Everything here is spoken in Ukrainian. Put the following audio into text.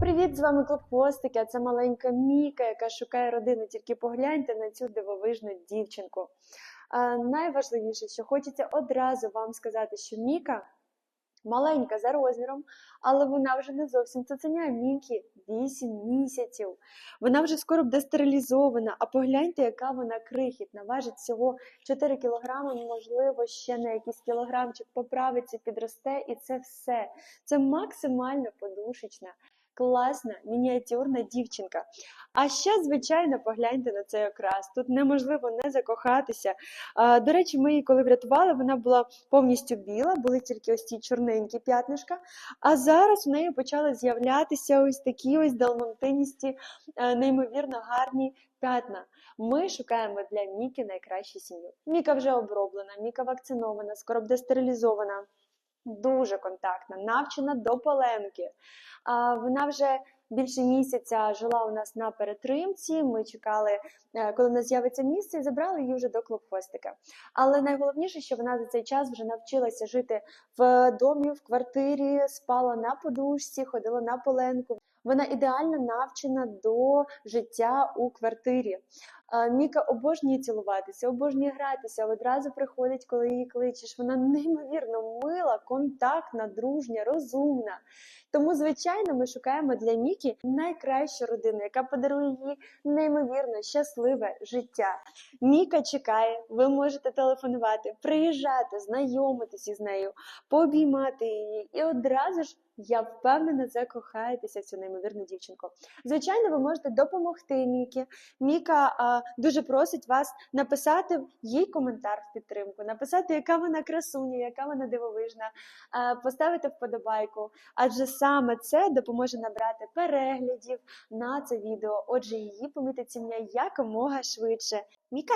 Привіт, з вами Клуб Хвостики, а це маленька Міка, яка шукає родину. Тільки погляньте на цю дивовижну дівчинку. А, найважливіше, що хочеться одразу вам сказати, що Міка маленька за розміром, але вона вже не зовсім цуценя. Мінкі 8 місяців. Вона вже скоро буде стерилізована. А погляньте, яка вона крихітна. Важить всього 4 кілограми, можливо, ще на якийсь кілограмчик поправиться, підросте, і це все. Це максимально подушечна класна мініатюрна дівчинка. А ще, звичайно, погляньте на цей окрас. Тут неможливо не закохатися. До речі, ми її коли врятували, вона була повністю біла, були тільки ось ці чорненькі п'ятнишка. А зараз в неї почали з'являтися ось такі ось далмантиністі, е, неймовірно гарні п'ятна. Ми шукаємо для Міки найкращу сім'ю. Міка вже оброблена, Міка вакцинована, скоро буде стерилізована. Дуже контактна, навчена до поленки. Вона вже більше місяця жила у нас на перетримці. Ми чекали, е, коли в нас з'явиться місце, і забрали її вже до клубхостика. Але найголовніше, що вона за цей час вже навчилася жити в домі, в квартирі, спала на подушці, ходила на поленку. Вона ідеально навчена до життя у квартирі. Міка обожнює цілуватися, обожнює гратися, одразу приходить, коли її кличеш. Вона неймовірно мила, контактна, дружня, розумна. Тому, звичайно, ми шукаємо для Мікі найкращу родину, яка подарує їй неймовірно щасливе життя. Міка чекає, ви можете телефонувати, приїжджати, знайомитися з нею, пообіймати її і одразу ж. Я впевнена, закохаєтеся в цю неймовірну дівчинку. Звичайно, ви можете допомогти Мікі. Міка а, дуже просить вас написати їй коментар в підтримку, написати, яка вона красуня, яка вона дивовижна, а, поставити вподобайку. Адже саме це допоможе набрати переглядів на це відео. Отже, її помітить сім'я якомога швидше. Міка,